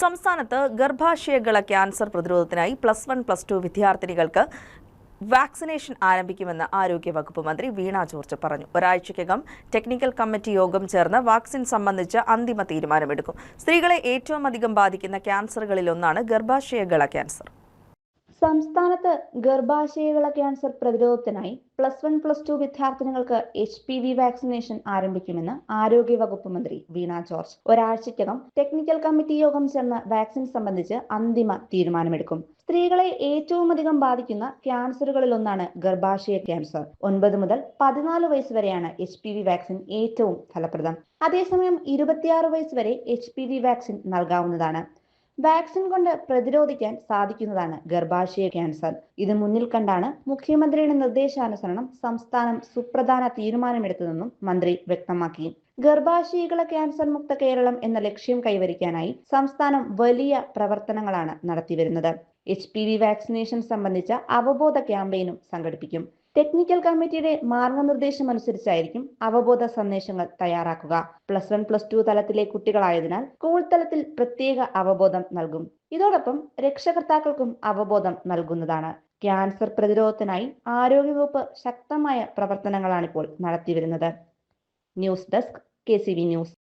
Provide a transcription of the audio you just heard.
സംസ്ഥാനത്ത് ഗർഭാശയകള ക്യാൻസർ പ്രതിരോധത്തിനായി പ്ലസ് വൺ പ്ലസ് ടു വിദ്യാർത്ഥിനികൾക്ക് വാക്സിനേഷൻ ആരംഭിക്കുമെന്ന് ആരോഗ്യവകുപ്പ് മന്ത്രി വീണ ജോർജ് പറഞ്ഞു. ഒരാഴ്ചയ്ക്കകം ടെക്നിക്കൽ കമ്മിറ്റി യോഗം ചേർന്ന് വാക്സിൻ സംബന്ധിച്ച് അന്തിമ തീരുമാനമെടുക്കും. സ്ത്രീകളെ ഏറ്റവും അധികം ബാധിക്കുന്ന ക്യാൻസറുകളിലൊന്നാണ് ഗർഭാശയകള ക്യാൻസർ. സംസ്ഥാനത്ത് ഗർഭാശയകള ക്യാൻസർ പ്രതിരോധത്തിനായി പ്ലസ് വൺ പ്ലസ് ടു വിദ്യാർത്ഥിനികൾക്ക് എച്ച് പി വി വാക്സിനേഷൻ ആരംഭിക്കുമെന്ന് ആരോഗ്യവകുപ്പ് മന്ത്രി വീണ ജോർജ്. ഒരാഴ്ചയ്ക്കകം ടെക്നിക്കൽ കമ്മിറ്റി യോഗം ചേർന്ന് വാക്സിൻ സംബന്ധിച്ച് അന്തിമ തീരുമാനമെടുക്കും. സ്ത്രീകളെ ഏറ്റവും അധികം ബാധിക്കുന്ന ക്യാൻസറുകളിലൊന്നാണ് ഗർഭാശയ ക്യാൻസർ. ഒൻപത് മുതൽ പതിനാല് വയസ്സ് വരെയാണ് എച്ച് പി വി വാക്സിൻ ഏറ്റവും ഫലപ്രദം. അതേസമയം ഇരുപത്തിയാറ് വയസ്സ് വരെ എച്ച് പി വി വാക്സിൻ നൽകാവുന്നതാണ്. വാക്സിൻ കൊണ്ട് പ്രതിരോധിക്കാൻ സാധിക്കുന്നതാണ് ഗർഭാശയ ക്യാൻസർ. ഇത് മുന്നിൽ കണ്ടാണ് മുഖ്യമന്ത്രിയുടെ നിർദ്ദേശാനുസരണം സംസ്ഥാനം സുപ്രധാന തീരുമാനമെടുത്തതെന്നും മന്ത്രി വ്യക്തമാക്കി. ഗർഭാശയകള ക്യാൻസർ മുക്ത കേരളം എന്ന ലക്ഷ്യം കൈവരിക്കാനായി സംസ്ഥാനം വലിയ പ്രവർത്തനങ്ങളാണ് നടത്തിവരുന്നത് എച്ച് പി വി വാക്സിനേഷൻ സംബന്ധിച്ച അവബോധ ക്യാമ്പയിനും സംഘടിപ്പിക്കും. ടെക്നിക്കൽ കമ്മിറ്റിയുടെ മാർഗനിർദ്ദേശം അനുസരിച്ചായിരിക്കും അവബോധ സന്ദേശങ്ങൾ തയ്യാറാക്കുക. പ്ലസ് വൺ പ്ലസ് ടു തലത്തിലെ കുട്ടികളായതിനാൽ സ്കൂൾ തലത്തിൽ പ്രത്യേക അവബോധം നൽകും. ഇതോടൊപ്പം രക്ഷകർത്താക്കൾക്കും അവബോധം നൽകുന്നതാണ്. ക്യാൻസർ പ്രതിരോധത്തിനായി ആരോഗ്യവകുപ്പ് ശക്തമായ പ്രവർത്തനങ്ങളാണിപ്പോൾ നടത്തിവരുന്നത് ന്യൂസ് ഡെസ്ക് കെ ന്യൂസ്